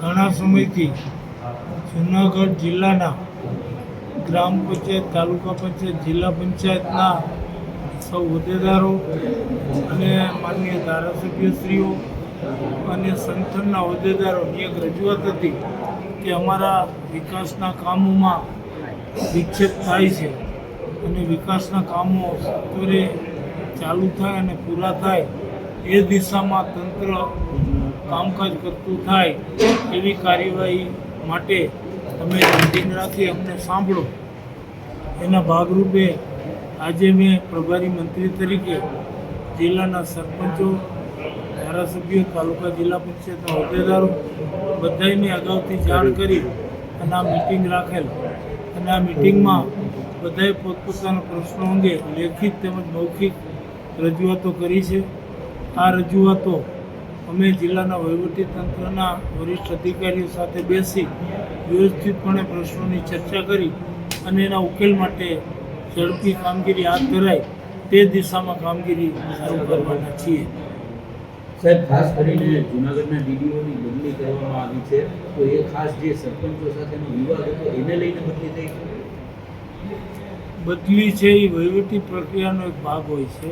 ઘણા સમયથી જૂનાગઢ જિલ્લાના ગ્રામ પંચાયત, તાલુકા પંચાયત, જિલ્લા પંચાયતના સૌ હોદ્દેદારો અને માન્ય ધારાસભ્યશ્રીઓ અને સંગઠનના હોદ્દેદારોની એક રજૂઆત હતી કે અમારા વિકાસના કામોમાં વિક્ષેપ થાય છે અને વિકાસના કામો સત્વરે ચાલુ થાય અને પૂરા થાય એ દિશામાં તંત્ર કામકાજ કરતું થાય એવી કાર્યવાહી માટે તમે મિટિંગ રાખી અમને સાંભળો. એના ભાગરૂપે આજે મેં પ્રભારી મંત્રી તરીકે જિલ્લાના સરપંચો, ધારાસભ્યો, તાલુકા જિલ્લા પંચાયતના હોદ્દેદારો બધાને અગાઉથી જાણ કરી અને આ મિટિંગ રાખેલ. અને આ મિટિંગમાં બધાએ પોતપોતાના પ્રશ્નો અંગે લેખિત તેમજ મૌખિક રજૂઆતો કરી છે. આ રજૂઆતો અમે જિલ્લાના વહીવટી તંત્રના વરિષ્ઠ અધિકારીઓ સાથે બેસી વ્યવસ્થિતપણે પ્રશ્નોની ચર્ચા કરી અને એના ઉકેલ માટે ઝડપી કામગીરી હાથ ધરાય તે દિશામાં કામગીરી શરૂ કરવાના છીએ. સાહેબ ખાસ કરીને જુનાગઢના ડીડીઓની બદલી કરવામાં આવી છે. તો એ ખાસ જે સરપંચો સાથેનો વિવાદ હતો એને લઈને બદલી થઈ છે? બદલી છે એ વહીવટી પ્રક્રિયાનો એક ભાગ હોય છે.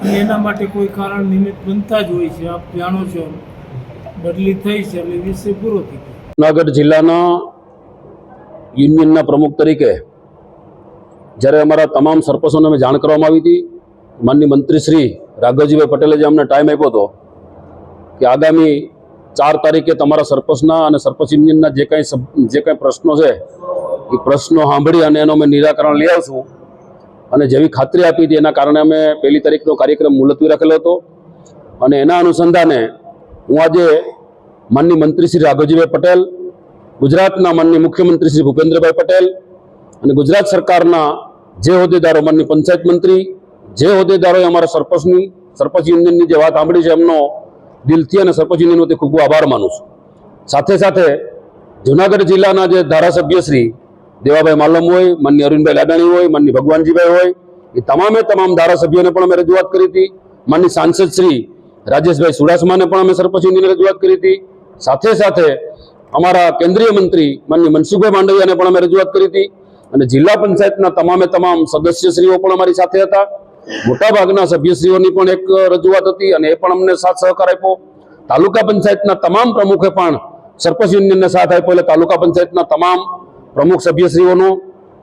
અને એના માટે કોઈ કારણ નિમિત્ત બનતા જ હોય છે. આપ જાણો છો, બદલી થઈ છે એટલે વિષય પૂરો થઈ જુનાગઢ જિલ્લાના યુનિયનના પ્રમુખ તરીકે જ્યારે અમારા તમામ સરપંચોને અમે જાણ કરવામાં આવી હતી માનની મંત્રી શ્રી રાઘવજીભાઈ પટેલે જે અમને ટાઈમ આપ્યો હતો કે આગામી ચાર તારીખે તમારા સરપંચના અને સરપંચ યુનિયનના જે કાંઈ જે કાંઈ પ્રશ્નો છે, એ પ્રશ્નો સાંભળી અને એનો અમે નિરાકરણ લઈ આવશું. અને જેવી ખાતરી આપી હતી, એના કારણે અમે પહેલી તારીખનો કાર્યક્રમ મુલતવી રાખેલો હતો. અને એના અનુસંધાને હું આજે માનની મંત્રી શ્રી રાઘવજીભાઈ પટેલ, ગુજરાતના માનની મુખ્યમંત્રી શ્રી ભૂપેન્દ્રભાઈ પટેલ અને ગુજરાત સરકારના જે હોદ્દેદારો માનની પંચાયત મંત્રી, જે હોદ્દેદારોએ અમારા સરપંચની, સરપંચ યુનિયનની જે વાત સાંભળી છે, એમનો દિલથી અને સરપંચ યુનિયન વતી ખૂબ ખૂબ આભાર માનું છું. સાથે સાથે જુનાગઢ જિલ્લાના જે ધારાસભ્ય શ્રી દેવાભાઈ માલમ હોય, માનની અરવિંદભાઈ લાડાણી હોય, માનની ભગવાનજીભાઈ હોય, એ તમામે તમામ ધારાસભ્યોને પણ અમે રજૂઆત કરી હતી. માનની સાંસદ શ્રી રાજેશભાઈ સુડાસમાને પણ અમે સરપંચ યુનિયનની રજૂઆત કરી હતી. સાથે સાથે અમારા કેન્દ્રીય મંત્રી માનની મનસુખભાઈ માંડવિયાને પણ અમે રજૂઆત કરી હતી. અને જિલ્લા પંચાયતના તમામે તમામ સદસ્યશ્રીઓ પણ અમારી સાથે હતા. મોટાભાગના સભ્યશ્રીઓની પણ એક રજૂઆત હતી અને એ પણ અમને સાથ સહકાર આપ્યો. તાલુકા પંચાયતના તમામ પ્રમુખે પણ સરપંચ યુનિયનને સાથ આપ્યો એટલે તાલુકા પંચાયતના તમામ પ્રમુખ સભ્યશ્રીઓનો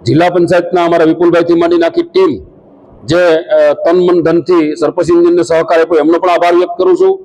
જિલ્લા પંચાયતના અમારા વિપુલભાઈ માંડીને આખી ટીમ જે તન મન ધનથી સરપંચ ઇન્જિનને સહકાર આપ્યો એમનો પણ આભાર વ્યક્ત કરું છું.